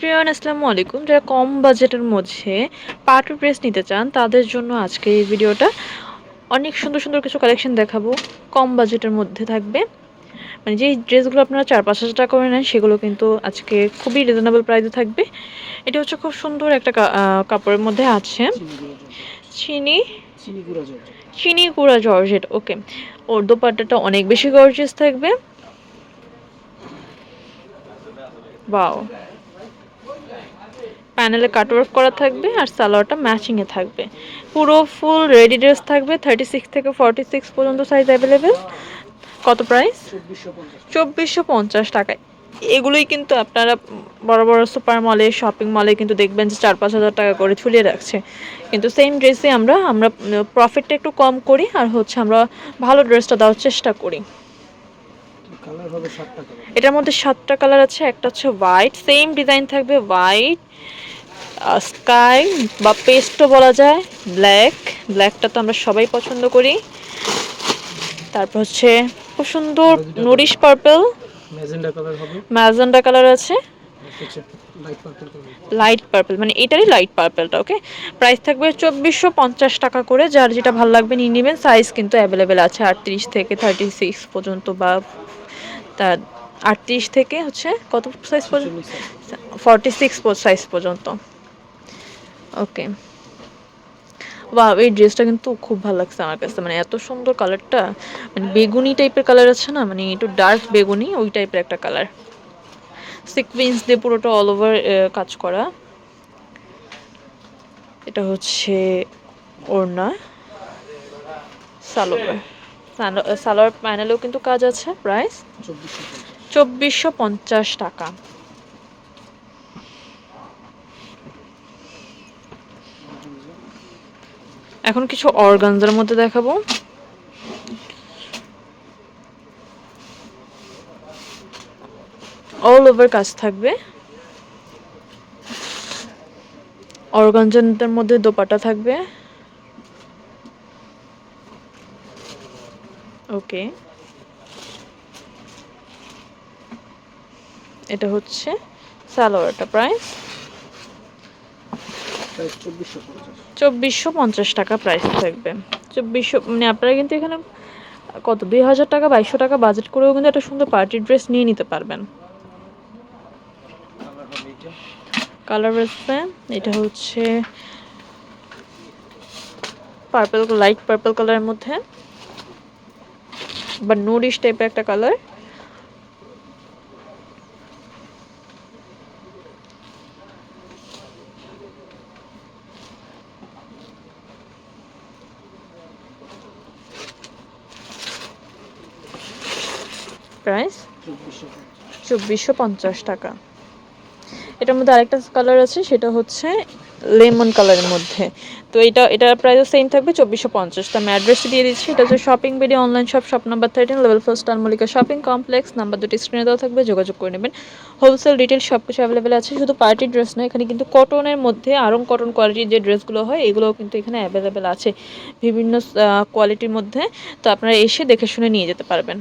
Everyone আসসালামু আলাইকুম। যারা কম বাজেটের মধ্যে পাটু ড্রেস নিতে চান তাদের জন্য আজকে এই ভিডিওটা অনেক সুন্দর সুন্দর কিছু কালেকশন দেখাবো। কম বাজেটের মধ্যে থাকবে। মানে যেই ড্রেসগুলো আপনারা চার পাঁচ হাজার টাকা করে নেন সেগুলো কিন্তু আজকে খুবই রিজনেবল প্রাইসে থাকবে। এটা হচ্ছে খুব সুন্দর একটা কাপড়ের মধ্যে আছে। চিনি চিনি গুঁড়া জর্জেট। ওকে ওর দোপাট্টাটা অনেক বেশি গর্জেস থাকবে। বাও প্যানেলে কাটওয়ার্ক করা থাকবে আর সালোয়ারটা ম্যাচিংয়ে থাকবে। পুরো ফুল রেডি ড্রেস থাকবে থার্টি সিক্স থেকে ফর্টি সিক্স পর্যন্ত সাইজ অ্যাভেলেবেল কত প্রাইস চব্বিশশো পঞ্চাশ টাকায়। এগুলোই কিন্তু আপনারা বড় বড় সুপার মলে শপিং মলে কিন্তু দেখবেন যে চার পাঁচ হাজার টাকা করে ঝুলিয়ে রাখছে। কিন্তু সেম ড্রেসে আমরা আমরা প্রফিটটা একটু কম করি আর হচ্ছে আমরা ভালো ড্রেসটা দেওয়ার চেষ্টা করি কালার হবে সাতটা কালার এটার মধ্যে সাতটা কালার আছে একটা হচ্ছে হোয়াইট সেম ডিজাইন থাকবে হোয়াইট স্কাই বা পেস্টও বলা যায় ব্ল্যাক ব্ল্যাকটা তো আমরা সবাই পছন্দ করি। তারপর হচ্ছে খুব সুন্দর নরিশ পার্পল ম্যাজেন্ডা কালার হবে। ম্যাজেন্ডা কালার আছে। লাইট পার্পল মানে এটারই লাইট পার্পলটা ওকে প্রাইস থাকবে চব্বিশশো পঞ্চাশ টাকা করে, যার যেটা ভালো লাগবে নিয়ে নেবেন। সাইজ কিন্তু অ্যাভেলেবেল আছে আটত্রিশ থেকে থার্টি সিক্স পর্যন্ত বা তার আটত্রিশ থেকে হচ্ছে কত সাইজ পর্যন্ত? ফর্টি সিক্স সাইজ পর্যন্ত। ওকে বা এই ড্রেসটা কিন্তু খুব ভালো লাগছে আমার কাছে। মানে এত সুন্দর কালারটা মানে বেগুনি টাইপের কালার আছে না মানে একটু ডার্ক বেগুনি, ওই টাইপের একটা কালার সিকোয়েন্স দিয়ে পুরোটা অল ওভার কাজ করা। এটা হচ্ছে ওড়না। সালোয়ার। সালো- সালোয়ার প্যানেলেও কিন্তু কাজ আছে প্রাইস চব্বিশশো পঞ্চাশ টাকা। এখন কিছু অর্গানজার মধ্যে দেখাবো। অল ওভার কাজ থাকবে। অর্গানজার মধ্যে দোপাটা থাকবে। ওকে এটা হচ্ছে সালোয়ারটা প্রাইস চব্বিশশো পঞ্চাশ। টাকা প্রাইস থাকবে। চব্বিশশো মানে আপনারা কিন্তু এখানে কত? দুই হাজার টাকা বাইশশো টাকা বাজেট করেও কিন্তু একটা সুন্দর পার্টি ড্রেস নিয়ে নিতে পারবেন। কালার আসবে এটা হচ্ছে পার্পল লাইট পার্পল কালারের মধ্যে, বা নুরিশ টাইপের একটা কালার প্রাইস চব্বিশশো পঞ্চাশ টাকা। এটার মধ্যে আরেকটা কালার আছে, সেটা হচ্ছে লেমন কালারের মধ্যে। তো এটা, এটার প্রাইসও সেম থাকবে চব্বিশশো পঞ্চাশ। তো আমি অ্যাড্রেসটা দিয়ে দিচ্ছি, এটা হচ্ছে shopping BD online shop shop number thirteen level first Mallika shopping complex number দুটি স্ক্রিনে দেওয়া থাকবে, যোগাযোগ করে নেবেন। হোলসেল ডিটেল সব কিছু অ্যাভেলেবেল আছে, শুধু পার্টি ড্রেস নয়, এখানে কিন্তু কটনের মধ্যে আরং কটন কোয়ালিটির যে ড্রেসগুলো হয়, এগুলোও কিন্তু এখানে অ্যাভেলেবেল আছে। বিভিন্ন কোয়ালিটির মধ্যে। তো আপনারা এসে দেখে শুনে নিয়ে যেতে পারবেন।